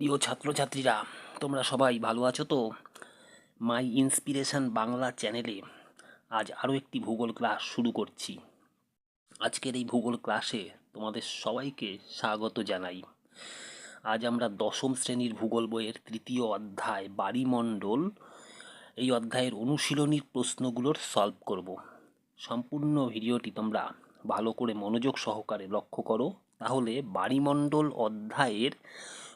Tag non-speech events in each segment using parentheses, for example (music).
প্রিয় ছাত্রছাত্রীরা, তোমরা সবাই ভালো আছো তো? মাই ইন্সপিরেশন বাংলা চ্যানেলে আজ আরও একটি ভূগোল ক্লাস শুরু করছি। আজকের এই ভূগোল ক্লাসে তোমাদের সবাইকে স্বাগত জানাই। আজ আমরা দশম শ্রেণির ভূগোল বইয়ের তৃতীয় অধ্যায় বাড়িমণ্ডল এই অধ্যায়ের অনুশীলনীর প্রশ্নগুলোর সলভ করব। সম্পূর্ণ ভিডিওটি তোমরা ভালো করে মনোযোগ সহকারে লক্ষ্য করো। তাহলে বাড়িমণ্ডল অধ্যায়ের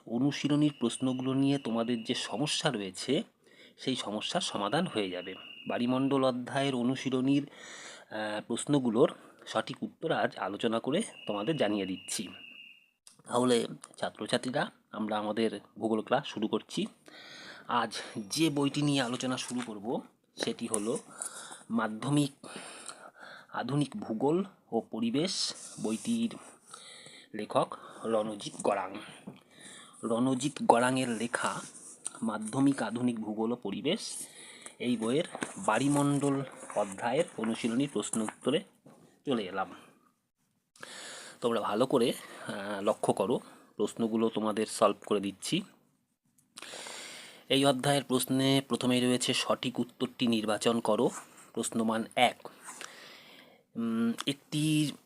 অনুশীলনীর প্রশ্নগুলো নিয়ে তোমাদের যে সমস্যা রয়েছে, সেই সমস্যার সমাধান হয়ে যাবে। বাড়িমণ্ডল অধ্যায়ের অনুশীলনীর প্রশ্নগুলোর সঠিক উত্তর আজ আলোচনা করে তোমাদের জানিয়ে দিচ্ছি। তাহলে ছাত্রছাত্রীরা, আমরা আমাদের ভূগোল ক্লাস শুরু করছি। আজ যে বইটি নিয়ে আলোচনা শুরু করব, সেটি হলো মাধ্যমিক, আধুনিক ভূগোল ও পরিবেশ বইটির লেখক রণজিৎ গড়াং। রণজিৎ গড়াংয়ের লেখা মাধ্যমিক আধুনিক ভূগোল ও পরিবেশ এই বইয়ের বাড়িমণ্ডল অধ্যায়ের অনুশীলনী প্রশ্ন উত্তরে চলে এলাম। তোমরা ভালো করে লক্ষ্য করো, প্রশ্নগুলো তোমাদের সলভ করে দিচ্ছি। এই অধ্যায়ের প্রশ্নে প্রথমেই রয়েছে সঠিক উত্তরটি নির্বাচন করো, প্রশ্নমান এক। একটি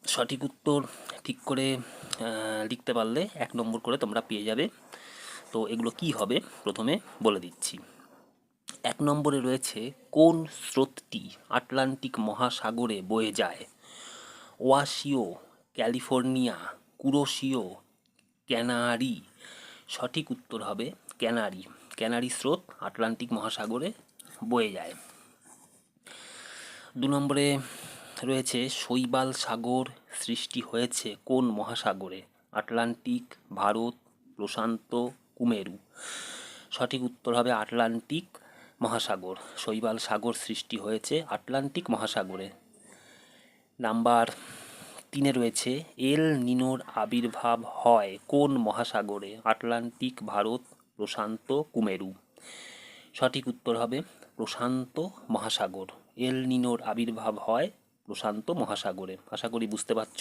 সঠিক উত্তর ঠিক করে লিখতে পারলে এক নম্বর করে তোমরা পেয়ে যাবে। তো এগুলো কি হবে? প্রথমে বলে দিচ্ছি। এক নম্বরে রয়েছে, কোন স্রোতটি আটলান্টিক মহাসাগরে বয়ে যায়? Oyashio, California, Kuroshio, Canary. সঠিক উত্তর হবে ক্যানারি। ক্যানারি স্রোত আটলান্টিক মহাসাগরে বয়ে যায়। দু নম্বরে রয়েছে শৈবাল সাগর সৃষ্টি হয়েছে কোন মহাসাগরে? আটলান্টিক, ভারত, প্রশান্ত, কুমেরু। সঠিক উত্তর হবে আটলান্টিক মহাসাগর। শৈবাল সাগর সৃষ্টি হয়েছে আটলান্টিক মহাসাগরে। নাম্বার তিনে রয়েছে এল নিনোর আবির্ভাব হয় কোন মহাসাগরে? আটলান্টিক, ভারত, প্রশান্ত, কুমেরু। সঠিক উত্তর হবে প্রশান্ত মহাসাগর। এল নিনোর আবির্ভাব হয় প্রশান্ত মহাসাগরে। আশা করি বুঝতে পারছ।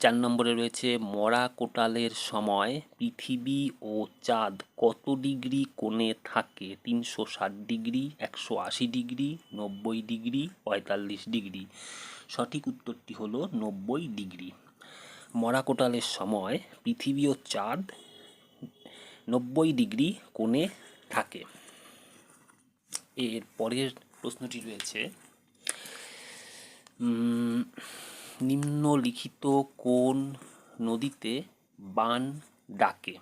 চার নম্বরে রয়েছে মরা কোটালের সময়। পৃথিবী ও চাঁদ কত ডিগ্রি কোণে থাকে? তিনশো ষাট ডিগ্রি, একশো আশি ডিগ্রি, নব্বই ডিগ্রি, পঁয়তাল্লিশ ডিগ্রি। সঠিক উত্তরটি হলো নব্বই ডিগ্রি। মরা কোটালের সময় পৃথিবী ও চাঁদ নব্বই ডিগ্রি কোণে থাকে। এর পরের প্রশ্নটি রয়েছে নিম্নলিখিত কোন নদীতে বান ডাকে?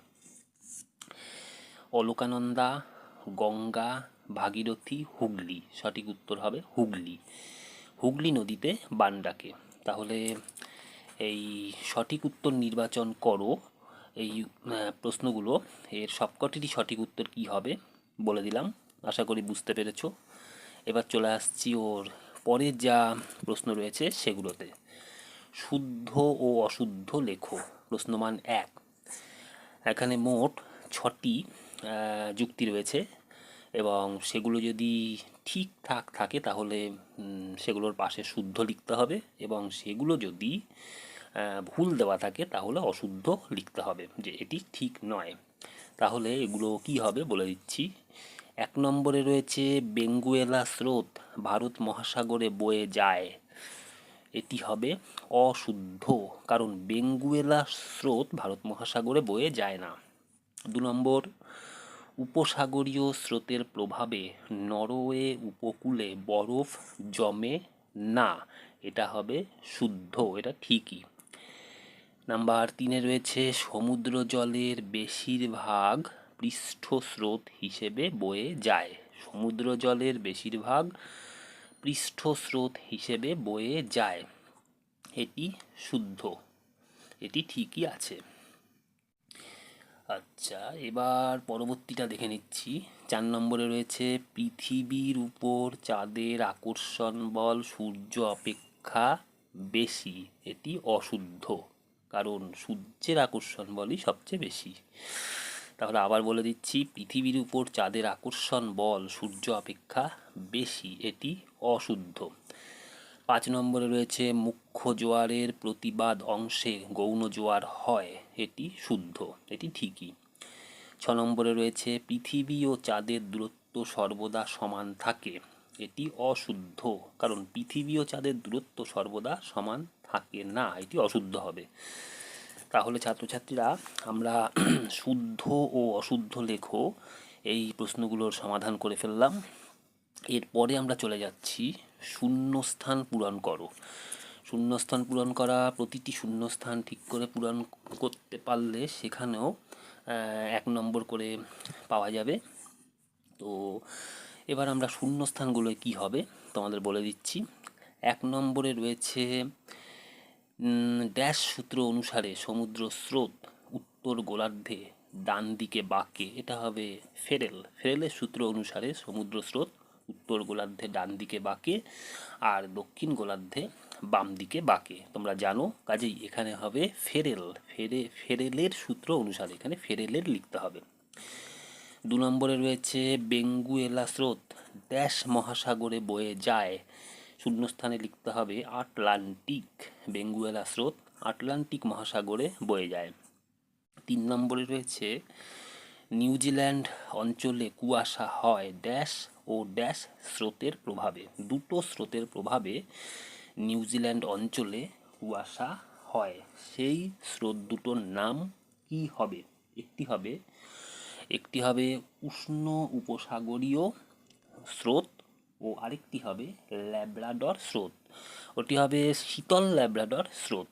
অলকানন্দা, গঙ্গা, ভাগীরথী, হুগলি। সঠিক উত্তর হবে হুগলি। হুগলি নদীতে বান ডাকে। তাহলে এই সঠিক উত্তর নির্বাচন করো। এই প্রশ্নগুলো, এর সবকটিরই সঠিক উত্তর কি হবে বলে দিলাম। আশা করি বুঝতে পেরেছ। এবার চলে আসছি ওর পরের যা প্রশ্ন রয়েছে সেগুলোতে। শুদ্ধ ও অশুদ্ধ লেখো, প্রশ্নমান এক। এখানে মোট ছটি যুক্তি রয়েছে এবং সেগুলো যদি ঠিকঠাক থাকে তাহলে সেগুলোর পাশে শুদ্ধ লিখতে হবে এবং সেগুলো যদি ভুল দেওয়া থাকে তাহলে অশুদ্ধ লিখতে হবে যে এটি ঠিক নয়। তাহলে এগুলো কি হবে বলে দিচ্ছি। এক নম্বরে রয়েছে বেঙ্গুয়েলা স্রোত ভারত মহাসাগরে বয়ে যায়। এটি হবে অশুদ্ধ, কারণ বেঙ্গুয়েলা স্রোত ভারত মহাসাগরে বয়ে যায় না। দু নম্বর, উপসাগরীয় স্রোতের প্রভাবে নরওয়ে উপকূলে বরফ জমে না, এটা হবে শুদ্ধ, এটা ঠিকই। নাম্বার তিনে রয়েছে সমুদ্র জলের বেশিরভাগ পৃষ্ঠস্রোত হিসেবে বয়ে যায়। সমুদ্র জলের বেশিরভাগ পৃষ্ঠস্রোত হিসেবে বয়ে যায়। এটি শুদ্ধ। এটি ঠিকই আছে। আচ্ছা এবার পরবর্তীটা দেখে নিচ্ছি। চার নম্বরে রয়েছে, পৃথিবীর উপর চাঁদের আকর্ষণ বল সূর্য অপেক্ষা বেশি। এটি অশুদ্ধ, কারণ সূর্যের আকর্ষণ বলই সবচেয়ে বেশি। তাহলে আবার বলে দিচ্ছি, পৃথিবীর উপর চাঁদের আকর্ষণ বল, সূর্য অপেক্ষা বেশি, এটি অশুদ্ধ। পাঁচ নম্বরে রয়েছে, মুখ্য জোয়ারের প্রতিবাদ অংশে গৌণ জোয়ার হয়, এটি শুদ্ধ, এটি ঠিকই। ছ নম্বরে রয়েছে, পৃথিবী ও চাঁদের দূরত্ব সর্বদা সমান থাকে, এটি অশুদ্ধ, কারণ পৃথিবী ও চাঁদের দূরত্ব সর্বদা সমান থাকে না, এটি অশুদ্ধ হবে। তাহলে ছাত্রছাত্রীরা আমরা (clears throat) শুদ্ধ ও অশুদ্ধ লেখো এই প্রশ্নগুলোর সমাধান করে ফেললাম। এরপরে আমরা চলে যাচ্ছি, শূন্যস্থান পূরণ করো। শূন্যস্থান পূরণ করা, প্রতিটি শূন্যস্থান ঠিক করে পূরণ করতে পারলে সেখানেও এক নম্বর করে পাওয়া যাবে। তো এবার আমরা শূন্যস্থানগুলোয় কি হবে তোমাদের বলে দিচ্ছি। এক নম্বরে রয়েছে ড্যাশ সূত্র অনুসারে সমুদ্র স্রোত উত্তর গোলার্ধে, ডান দিকে বাঁকে, এটা হবে ফেরেল। ফেরেলের সূত্র অনুসারে সমুদ্র স্রোত উত্তর গোলার্ধে, ডান দিকে বাঁকে আর দক্ষিণ গোলার্ধে, বাম দিকে বাঁকে। তোমরা জানো, কাজেই এখানে হবে ফেরেল। ফেরে, ফেরেলের সূত্র অনুসারে এখানে ফেরেলের লিখতে হবে। দু নম্বরে রয়েছে, বেঙ্গুয়েলা স্রোত, ড্যাশ মহাসাগরে বয়ে যায়। শূন্যস্থানে লিখতে হবে আটলান্টিক, বেঙ্গুয়েলা স্রোত আটলান্টিক মহাসাগরে বয়ে যায়। তিন নম্বরে রয়েছে, নিউজিল্যান্ড অঞ্চলে কুয়াশা হয় ড্যাশ ও ড্যাশ স্রোতের প্রভাবে। দুটো স্রোতের প্রভাবে নিউজিল্যান্ড অঞ্চলে কুয়াশা হয়। সেই স্রোত দুটোর নাম কি হবে? একটি হবে একটি হবে উষ্ণ উপসাগরীয় স্রোত ও আরেকটি হবে ল্যাব্রাডর স্রোত। ওটি হবে শীতল ল্যাব্রাডর স্রোত,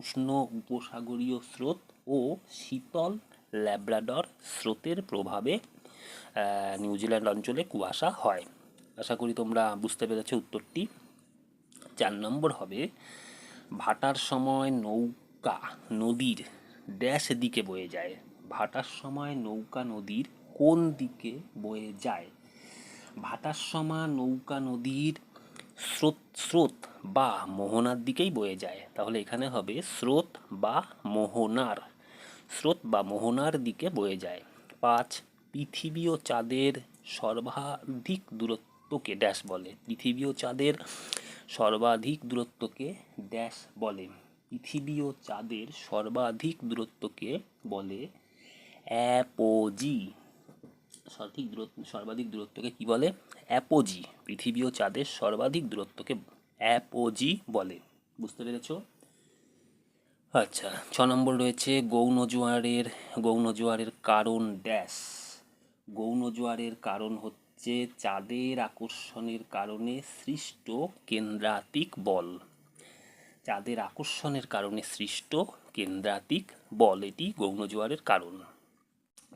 উষ্ণ উপসাগরীয় স্রোত ও শীতল ল্যাব্রাডর স্রোতের প্রভাবে নিউজিল্যান্ড অঞ্চলে কুয়াশা হয়। আশা করি তোমরা বুঝতে পেরেছ উত্তরটি। চার নম্বর হবে ভাটার সময় নৌকা নদীর ড্যাশ দিকে বয়ে যায়। ভাটার সময় নৌকা নদীর কোন দিকে বয়ে যায়? ভাটার সময় নৌকা নদীর স্রোত স্রোত বা মোহনার দিকেই বয়ে যায়। তাহলে এখানে হবে স্রোত বা মোহনার। স্রোত বা মোহনার দিকে বয়ে যায়। পাঁচ, পৃথিবী ও চাঁদের সর্বাধিক দূরত্বকে ড্যাশ বলে। পৃথিবী ও চাঁদের সর্বাধিক দূরত্বকে ড্যাশ বলে। পৃথিবী ও চাঁদের সর্বাধিক দূরত্বকে বলে অ্যাপোজি। সঠিক দূরত্ব, সর্বাধিক দূরত্বকে কি বলে? অ্যাপোজি। পৃথিবী ও চাঁদের সর্বাধিক দূরত্বকে অ্যাপোজি বলে। বুঝতে পেরেছ? আচ্ছা ছ নম্বর রয়েছে গৌণ জোয়ারের গৌণ জোয়ারের কারণ ড্যাশ। গৌণ জোয়ারের কারণ হচ্ছে চাঁদের আকর্ষণের কারণে সৃষ্ট কেন্দ্রাতিক বল। চাঁদের আকর্ষণের কারণে সৃষ্ট কেন্দ্রাতিক বল, এটি গৌণ জোয়ারের কারণ।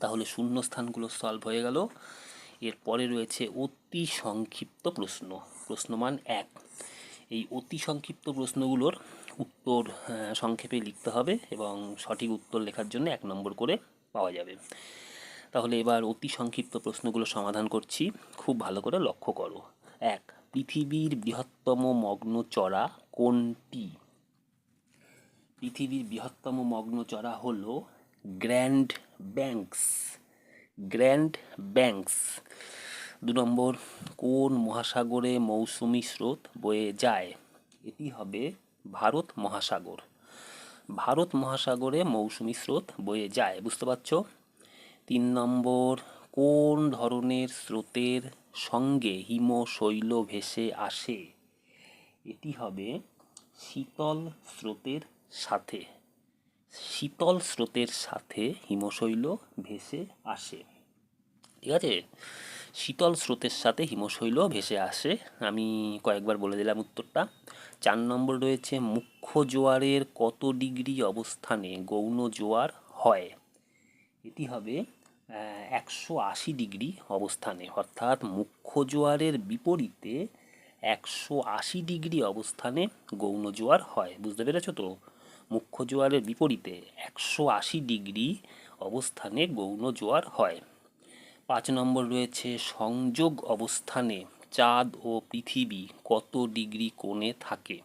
তাহলে শূন্য স্থানগুলো সলভ হয়ে গেল। এরপরে রয়েছে অতি সংক্ষিপ্ত প্রশ্ন, প্রশ্নমান এক। এই অতি সংক্ষিপ্ত প্রশ্নগুলোর উত্তর সংক্ষেপে লিখতে হবে এবং সঠিক উত্তর লেখার জন্য এক নম্বর করে পাওয়া যাবে। তাহলে এবার অতি সংক্ষিপ্ত প্রশ্নগুলো সমাধান করছি। খুব ভালো করে লক্ষ্য করো। এক, পৃথিবীর বৃহত্তম মগ্ন চড়া কোনটি? পৃথিবীর বৃহত্তম মগ্নচড়া হল গ্র্যান্ড ব্যাংকস, গ্র্যান্ড ব্যাংকস। দু নম্বর, কোন মহাসাগরে মৌসুমি স্রোত বয়ে যায়? এটি হবে ভারত মহাসাগর। ভারত মহাসাগরে মৌসুমি স্রোত বয়ে যায়, বুঝতে পারছ? তিন নম্বর, কোন ধরনের স্রোতের সঙ্গে হিমশৈল ভেসে আসে? এটি হবে শীতল স্রোতের সাথে। শীতল স্রোতের সাথে হিমশৈল ভেসে আসে। ঠিক আছে? শীতল স্রোতের সাথে হিমশৈল ভেসে আসে। আমি কয়েকবার বলে দিলাম উত্তরটা। চার নম্বর রয়েছে, মুখ্য জোয়ারের কত ডিগ্রি অবস্থানে গৌণ জোয়ার হয়? এটি হবে একশো আশি ডিগ্রি অবস্থানে। অর্থাৎ মুখ্য জোয়ারের বিপরীতে একশো আশি ডিগ্রি অবস্থানে গৌণ জোয়ার হয়। বুঝতে পেরেছ তো? মুখ্য জোয়ারের বিপরীতে একশো আশি ডিগ্রি অবস্থানে গৌণ জোয়ার হয়। পাঁচ নম্বর রয়েছে সংযোগ অবস্থানে চাঁদ ও পৃথিবী কত ডিগ্রি কোণে থাকে?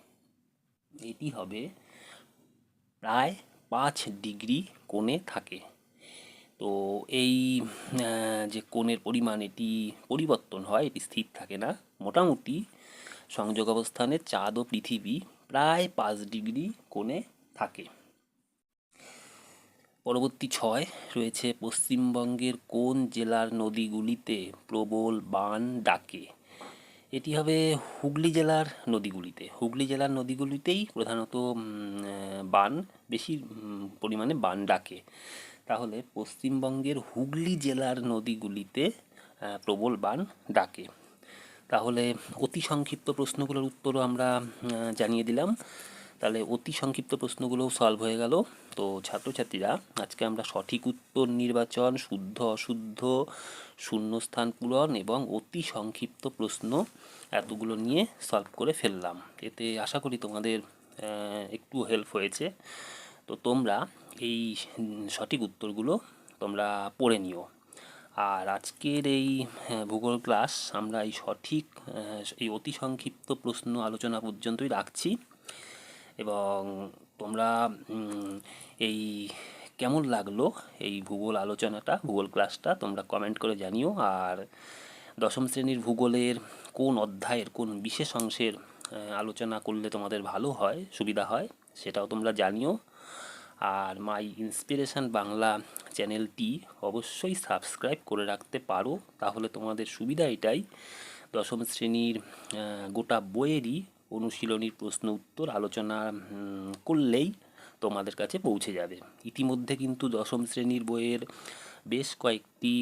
এটি হবে প্রায় পাঁচ ডিগ্রি কোণে থাকে। তো এই যে কোণের পরিমাণ, এটি পরিবর্তন হয়, এটি স্থির থাকে না। মোটামুটি সংযোগ অবস্থানে চাঁদ ও পৃথিবী প্রায় পাঁচ ডিগ্রি কোণে থাকে। পরবর্তী ছয় রয়েছে পশ্চিমবঙ্গের কোন জেলার নদীগুলিতে প্রবল বান ডাকে? এটি হবে হুগলি জেলার নদীগুলিতে। হুগলি জেলার নদীগুলিতেই প্রধানত বান, বেশি পরিমাণে বান ডাকে। তাহলে পশ্চিমবঙ্গের হুগলি জেলার নদীগুলিতে প্রবল বান ডাকে। তাহলে অতি সংক্ষিপ্ত প্রশ্নগুলোর উত্তরও আমরা জানিয়ে দিলাম। তাহলে অতি সংক্ষিপ্ত প্রশ্নগুলোও সলভ হয়ে গেল। তো ছাত্রছাত্রীরা, আজকে আমরা সঠিক উত্তর, নির্বাচন, শুদ্ধ, অশুদ্ধ, শূন্যস্থান পূরণ এবং অতি সংক্ষিপ্ত প্রশ্ন এতগুলো নিয়ে সলভ করে ফেললাম। এতে আশা করি তোমাদের একটু হেল্প হয়েছে। তো তোমরা এই সঠিক উত্তরগুলো তোমরা পড়ে নিও। আর আজকের এই ভূগোল ক্লাস আমরা এই সঠিক এই অতি সংক্ষিপ্ত প্রশ্ন আলোচনা পর্যন্তই রাখছি। এবং তোমরা এই কেমন লাগল এই ভূগোল আলোচনাটা, ভূগোল ক্লাসটা, তোমরা কমেন্ট করে জানিও। আর দশম শ্রেণির ভূগোলের কোন অধ্যায়ের, কোন বিশেষ অংশের আলোচনা করলে তোমাদের ভালো হয়, সুবিধা হয়, সেটাও তোমরা জানিও। আর মাই ইন্সপিরেশান বাংলা চ্যানেলটি অবশ্যই সাবস্ক্রাইব করে রাখতে পারো, তাহলে তোমাদের সুবিধা এটাই। দশম শ্রেণির গোটা বইয়েরই অনুশীলনীর প্রশ্ন উত্তর আলোচনা করলেই তোমাদের কাছে পৌঁছে যাবে। ইতিমধ্যে কিন্তু দশম শ্রেণির বইয়ের বেশ কয়েকটি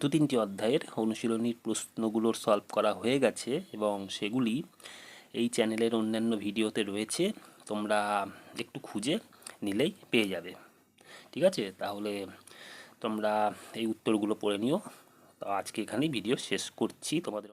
দু তিনটি অধ্যায়ের অনুশীলনীর প্রশ্নগুলোর সলভ করা হয়ে গেছে এবং সেগুলি এই চ্যানেলের অন্যান্য ভিডিওতে রয়েছে। তোমরা একটু খুঁজে নিলেই পেয়ে যাবে। ঠিক আছে? তাহলে তোমরা এই উত্তরগুলো পড়ে নিও। তো আজকে এখানেই ভিডিও শেষ করছি। তোমাদের